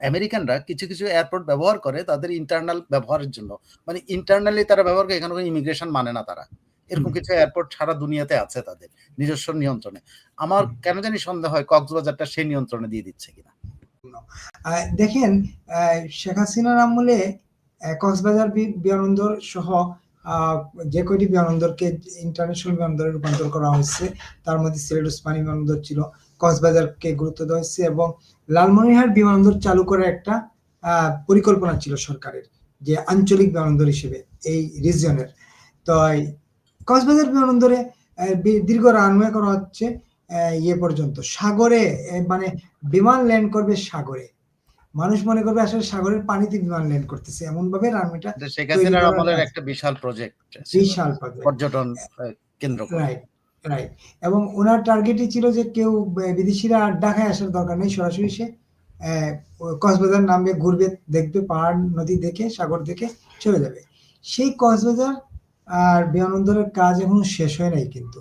আমেরিকানরা কিছু, কিছু এয়ারপোর্ট ব্যবহার করে তাদের ইন্টারনাল ব্যবহারের জন্য। মানে ইন্টারনালি তারা ব্যবহার করে এখানে ইমিগ্রেশন মানে না তারা। এরকম কিছু এয়ারপোর্ট সারা দুনিয়াতে আছে তাদের নিজস্ব নিয়ন্ত্রণে। আমার কেন জানি সন্দেহ হয় কক্সবাজারটা সেই নিয়ন্ত্রণে দিয়ে দিচ্ছে কিনা। দেখেন শেখ হাসিনার আমলে কক্সবাজার বিমানবন্দর সহ যে কয়টি বিমানবন্দরকে ইন্টারন্যাশনাল বিমানবন্দরে রূপান্তর করা হয়েছে, তার মধ্যে সিলেট ওসমানী বিমানবন্দর ছিল। কক্সবাজারকে গুরুত্ব দেওয়া হয়েছে এবং লালমনিরহাট বিমানবন্দর চালু করার একটা পরিকল্পনা ছিল সরকারের। যে আঞ্চলিক বিমানবন্দর হিসেবে এই রিজিয়নের। তো কক্সবাজার বিমানবন্দরে দীর্ঘ রানওয়ে করা হচ্ছে ইয়ে পর্যন্ত। সাগরে মানে বিমান ল্যান্ড করবে সাগরে। মানুষ মনে করবে আসলে সাগরের পানিতে বিমান ল্যান্ড করতেছে। এমনভাবে রানওয়েটা এটা শেখ হাসিনার আমলের একটা বিশাল প্রজেক্ট বিশাল পর্যটন কেন্দ্র রাইট, রাইট। এবং ওনার টার্গেটই ছিল যে কেউ বিদেশিরা আর ঢাকায় আসার দরকার নেই। সরাসরি সে কক্সবাজার নামবে, ঘুরবে, দেখবে পাহাড়, নদী দেখে, সাগর দেখে চলে যাবে। সেই কক্সবাজার আর বিমানবন্দরের কাজ এখনও শেষ হয় নাই কিন্তু।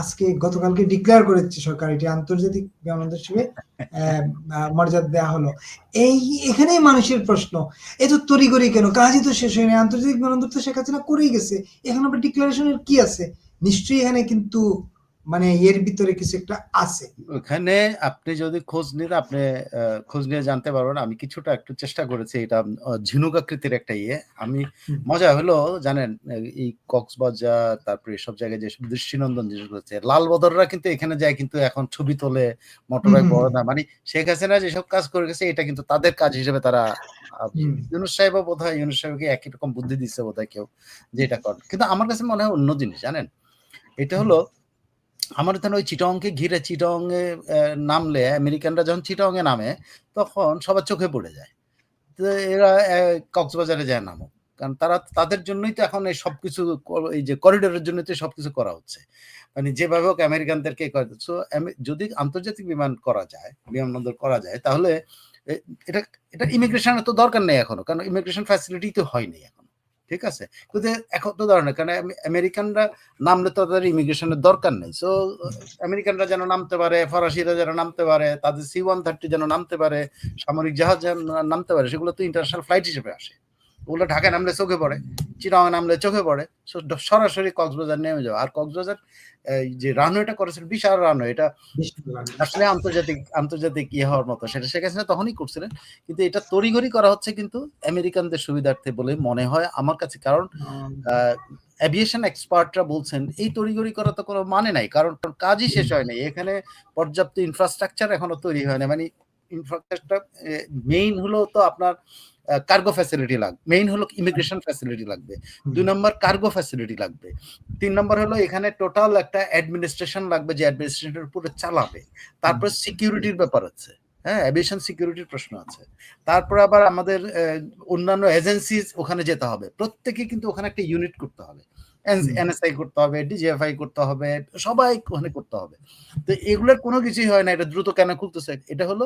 আজকে গতকালকে ডিক্লেয়ার করেছে সরকার এটি আন্তর্জাতিক বিমানবন্দর হিসেবে মর্যাদা দেওয়া হলো। এই এখানেই মানুষের প্রশ্ন। এ এত তড়িঘড়ি কেন? কাজই তো শেষ হয়নি আন্তর্জাতিক বিমানবন্দর তো শেখ হাসিনা করেই গেছে। এখন আবার ডিক্লারেশন এর কি আছে? নিশ্চয়ই এখানে কিন্তু মানে এর ভিতরে কিছু একটা আছে। ওখানে আপনি যদি খোঁজ নিন আপনি খোঁজ নিয়ে জানতে পারবেন। আমি কিছুটা একটু চেষ্টা করেছি এটা ঝিনুক আকৃতির একটা ইয়ে। আমি মজা হলো জানেন এই কক্সবাজার তারপরে এসব জায়গায় যেসব দৃষ্টিনন্দন জিনিসগুলো হচ্ছে, লাল-বদররা কিন্তু এখানে যায় কিন্তু এখন ছবি তোলে, মোটরবাইক বড় না। মানে শেখ হাসিনা যেসব কাজ করে গেছে এটা কিন্তু তাদের কাজ হিসেবে তারা আ সাহেব ইউনুস সাহেবও বোধহয় ইউনুস সাহেবকে একই রকম বুদ্ধি দিচ্ছে বোধহয় কেউ যে এটা কর। কিন্তু আমার কাছে মনে হয় অন্য জিনিস জানেন? এটা হলো আমার এখানে ওই চিটাগংকে ঘিরে চিটাগং এ নামলে আমেরিকানরা যখন চিটাগং এ নামে তখন সবার চোখে পড়ে যায়। তো এরা কক্সবাজারে যায় নামুক। কারণ তারা তাদের জন্যই তো এখন এই সবকিছু ক এই যে করিডোরের জন্যই তো সবকিছু করা হচ্ছে। মানে যেভাবে হোক আমেরিকানদেরকে করা সো যদি আন্তর্জাতিক বিমান করা যায়, বিমানবন্দর করা যায় তাহলে এটা এটা ইমিগ্রেশন এর তো দরকার নেই এখনও। কারণ ইমিগ্রেশন ফ্যাসিলিটি তো হয়নি এখনও। ঠিক আছে? কিন্তু এখন তো ধরনের কারণ আমে আমেরিকানরা নামলে তো তাদের ইমিগ্রেশনের দরকার নেই। সো আমেরিকানরা যেন নামতে পারে, ফরাসিরা যেন নামতে পারে, তাদের সি-130 যেন নামতে পারে, সামরিক জাহাজ যেন নামতে পারে সেগুলো তো ইন্টারন্যাশনাল ফ্লাইট হিসেবে আসে। ওগুলো ঢাকায় নামলে চোখে পড়ে, চিটাগং নামলে চোখে পড়ে। সরাসরি কক্সবাজার নেমে যাওয়া। আর কক্সবাজার যে রানওয়েটা করেছিল বিশাল রানওয়ে এটা আসলে আন্তর্জাতিক আন্তর্জাতিক ইয়ে হওয়ার মতো। সেটা শেখ হাসিনা তখনই করছিলেন। কিন্তু এটা তড়িঘড়ি করা হচ্ছে কিন্তু আমেরিকানদের সুবিধার্থে বলে মনে হয় আমার কাছে। কারণ অ্যাভিয়েশন এক্সপার্টরা বলছেন এই তড়িঘড়ি করা তো কোনো মানে নাই। কারণ কাজই শেষ হয় নাই। এখানে পর্যাপ্ত ইনফ্রাস্ট্রাকচার এখনও তৈরি হয় না মানে ইনফ্রাস্ট্রাকচার এ মেইন হলো তো আপনার কার্গো ফ্যাসিলিটি লাগবে। মেইন হলো ইমিগ্রেশন ফ্যাসিলিটি লাগবে। ২ নম্বর কার্গো ফ্যাসিলিটি লাগবে। তিন নম্বর হলো এখানে টোটাল একটা অ্যাডমিনিস্ট্রেশন লাগবে যে অ্যাডমিনিস্ট্রেশন এর উপরে চালাবে। তারপর সিকিউরিটির ব্যাপার আছে। হ্যাঁ? এভিয়েশন সিকিউরিটির প্রশ্ন আছে। তারপরে আবার আমাদের অন্যান্য এজেন্সিজ ওখানে যেতে হবে। প্রত্যেকে কিন্তু ওখানে একটা ইউনিট করতে হবে। এনএসআই করতে হবে, ডিজিএফআই করতে হবে, সবাই ওখানে করতে হবে। তো এগুলোর কোনো কিছুই হয় না। এটা দ্রুত কেন খুলতেছে? এটা হলো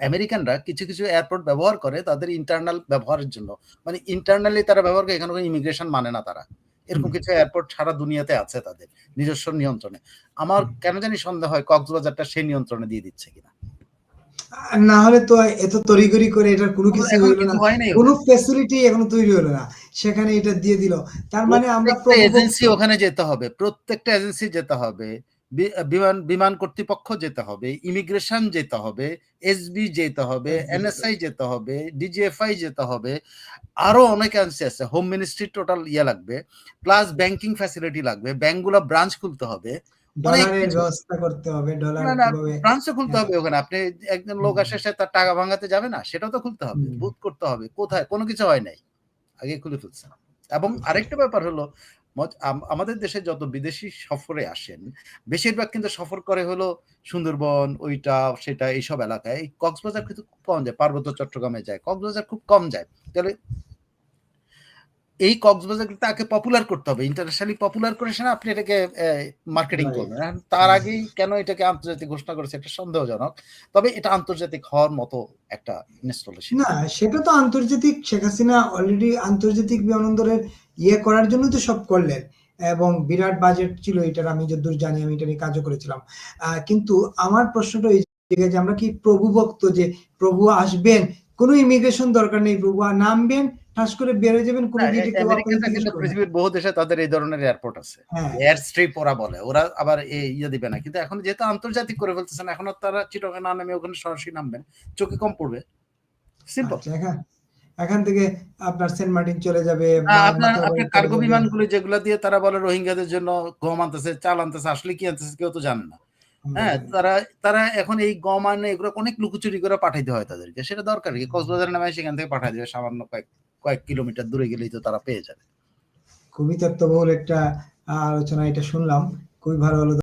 আমেরিকানরা কিছু, কিছু এয়ারপোর্ট ব্যবহার করে তাদের ইন্টারনাল ব্যবহারের জন্য। মানে ইন্টারনালি তারা ব্যবহার করে এখানে ইমিগ্রেশন মানে না তারা। এরকম কিছু এয়ারপোর্ট সারা দুনিয়াতে আছে তাদের নিজস্ব নিয়ন্ত্রণে। আমার কেন জানি সন্দেহ হয় কক্সবাজারটা সেই নিয়ন্ত্রণে দিয়ে দিচ্ছে কিনা। না হলে তো এত তড়িঘড়ি করে এটার কোনো কিছু হইল না। কোন। ফ্যাসিলিটি এখনও তৈরি হলো না। সেখানে এটা দিয়ে দিল। তার মানে আমরা এজেন্সি ওখানে যেতে হবে। প্রত্যেকটা এজেন্সি যেতে হবে। বিমান বিমান কর্তৃপক্ষ যেতে হবে, ইমিগ্রেশন যেতে হবে, এসবি যেতে হবে, এনএসআই যেতে হবে, ডিজিএফআই যেতে হবে। আরও অনেক এজেন্সি আছে। হোম মিনিস্ট্রি টোটাল ইয়ে লাগবে। প্লাস ব্যাংকিং ফ্যাসিলিটি লাগবে। ব্যাংকগুলা ব্রাঞ্চ খুলতে হবে। ব্রাঞ্চও খুলতে হ্যাঁ। হবে ওখানে। আপনি একজন লোক আসে সে তার টাকা ভাঙাতে যাবে না? সেটাও তো খুলতে হবে। বুথ করতে হবে। কোথায়? কোনো কিছু হয় নাই। আগে খুলে ফেলছে। এবং আরেকটা ব্যাপার হলো আমাদের দেশে যত বিদেশি সফরে আসেন, বেশিরভাগ কিন্তু সফর করে হলো সুন্দরবন, ওইটা, সেটা এইসব এলাকায়। কক্সবাজার কিন্তু খুব কম যায়। পার্বত্য চট্টগ্রামে যায়। কক্সবাজার খুব কম যায়। তাহলে এই কক্সবাজারকে তাকে পপুলার করতে হবে। ইন্টারন্যাশনালি পপুলার করে না আপনি এটাকে মার্কেটিং। করবেন। তার। আগেই কেন এটাকে আন্তর্জাতিক ঘোষণা করেছে এটা সন্দেহজনক। তবে এটা আন্তর্জাতিক হওয়ার মতো একটা ইনস্টলেশন। না, সেটা তো আন্তর্জাতিক শেখ হাসিনা অলরেডি আন্তর্জাতিক বিমানবন্দরের ইয়ে করার জন্যই তো সব করলেন। এবং বিরাট বাজেট ছিল এটার আমি যতদূর জানি আমি এটা নিয়ে কাজও করেছিলাম। কিন্তু আমার প্রশ্নটা এই ঠিক আছে আমরা কি প্রভু ভক্ত যে প্রভু আসবেন কোনো ইমিগ্রেশন দরকার নেই প্রভু আর নামবেন ঠাস করে বেরোয় যাবেন কোনো কেউ কিন্তু পৃথিবীর বহু দেশে তাদের এই ধরনের এয়ারপোর্ট আছে। হ্যাঁ। এয়ার স্ট্রিপ ওরা বলে ওরা আবার ইয়ে দিবে না। কিন্তু এখন যেহেতু আন্তর্জাতিক করে ফেলতেছেন এখন তারা চিটকে না নামে ওখানে সরাসরি নামবেন চোখে কম পড়বে। সিম্পল এখান থেকে আপনার সেন্ট মার্টিন চলে যাবে আপনার আপনার কার্গো। বিমানগুলো যেগুলো দিয়ে তারা বলে রোহিঙ্গাদের জন্য গম আনতেছে চাল আনতেছে আসলে কি আনতেছে কেউ তো জানে না। হ্যাঁ তারা তারা এখন এই গম আনে এগুলো অনেক লুকোচুরি করে পাঠাইতে হয় তাদেরকে সেটা দরকার কি? কক্সবাজার নামে সেখান থেকে পাঠাই দেবে সামান্য কয়েক কয়েক কিলোমিটার দূরে গেলেই তো তারা পেয়ে যাবে। খুবই তত্ত্ববহুল একটা আলোচনা এটা শুনলাম। খুবই ভালো হলো।